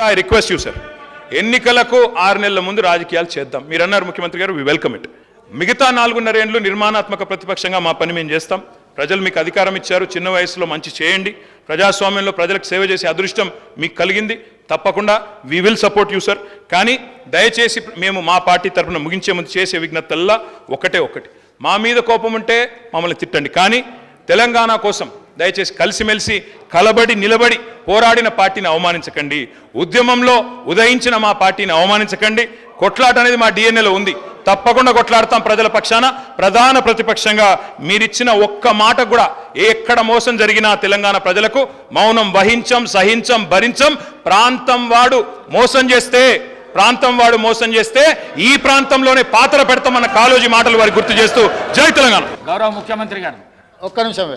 I request you sir ఎన్నికలకు ఆరు నెలల ముందు రాజకీయాలు చేద్దాం. మీరు అన్నారు ముఖ్యమంత్రి గారు వి వెల్కమ్ ఇట్ మిగతా నాలుగున్నర ఏండ్లు నిర్మాణాత్మక ప్రతిపక్షంగా మా పని మేము చేస్తాం. ప్రజలు మీకు అధికారం ఇచ్చారు చిన్న వయసులో మంచి చేయండి. ప్రజాస్వామ్యంలో ప్రజలకు సేవ చేసే అదృష్టం మీకు కలిగింది. తప్పకుండా we will support you sir కానీ దయచేసి మేము మా పార్టీ తరఫున ముగించే ముందు చేసే విజ్ఞతల్లా ఒకటే ఒకటి. మా మీద కోపం ఉంటే మమ్మల్ని తిట్టండి. కానీ తెలంగాణ కోసం దయచేసి కలిసిమెలిసి కలబడి నిలబడి పోరాడిన పార్టీని అవమానించకండి. ఉద్యమంలో ఉదయించిన మా పార్టీని అవమానించకండి. కొట్లాట అనేది మా డిఎన్ఏలో ఉంది. తప్పకుండా కొట్లాడతాం ప్రజల పక్షాన. ప్రధాన ప్రతిపక్షంగా మీరిచ్చిన ఒక్క మాట కూడా ఎక్కడ మోసం జరిగినా తెలంగాణ ప్రజలకు మౌనం వహించం సహించం భరించం. ప్రాంతం వాడు మోసం చేస్తే ప్రాంతం వాడు మోసం చేస్తే ఈ ప్రాంతంలోనే పాత్ర పెడతామన్న కాలోజీ మాటలు వారికి గుర్తు చేస్తూ జై తెలంగాణ. గౌరవ ముఖ్యమంత్రి గారు. ఒక్క నిమిషం.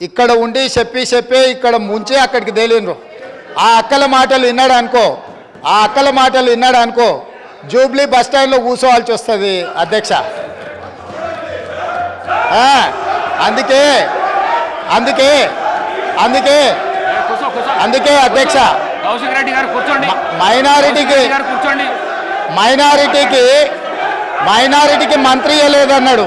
ఇక్కడ ఉండి చెప్పి చెప్పి ఇక్కడ ముంచి అక్కడికి తేలినరు ఆ అక్కల మాటలు విన్నాడు అనుకో ఆ అక్కల మాటలు విన్నాడు అనుకో జూబ్లీ బస్ స్టాండ్లో కూర్చోవాల్సి వస్తుంది అధ్యక్ష. అందుకే అందుకే అందుకే అందుకే అధ్యక్ష. కౌశిక్ రెడ్డి గారు కూర్చోండి. మ- మైనారిటీకి మైనారిటీకి మైనారిటీకి మంత్రి ఇవ్వలేదన్నాడు.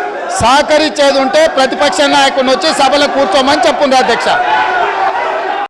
సహకరించేది ఉంటే ప్రతిపక్ష నాయకుడిని వచ్చి సభలో కూర్చోమని చెప్పుండ్రు అధ్యక్ష.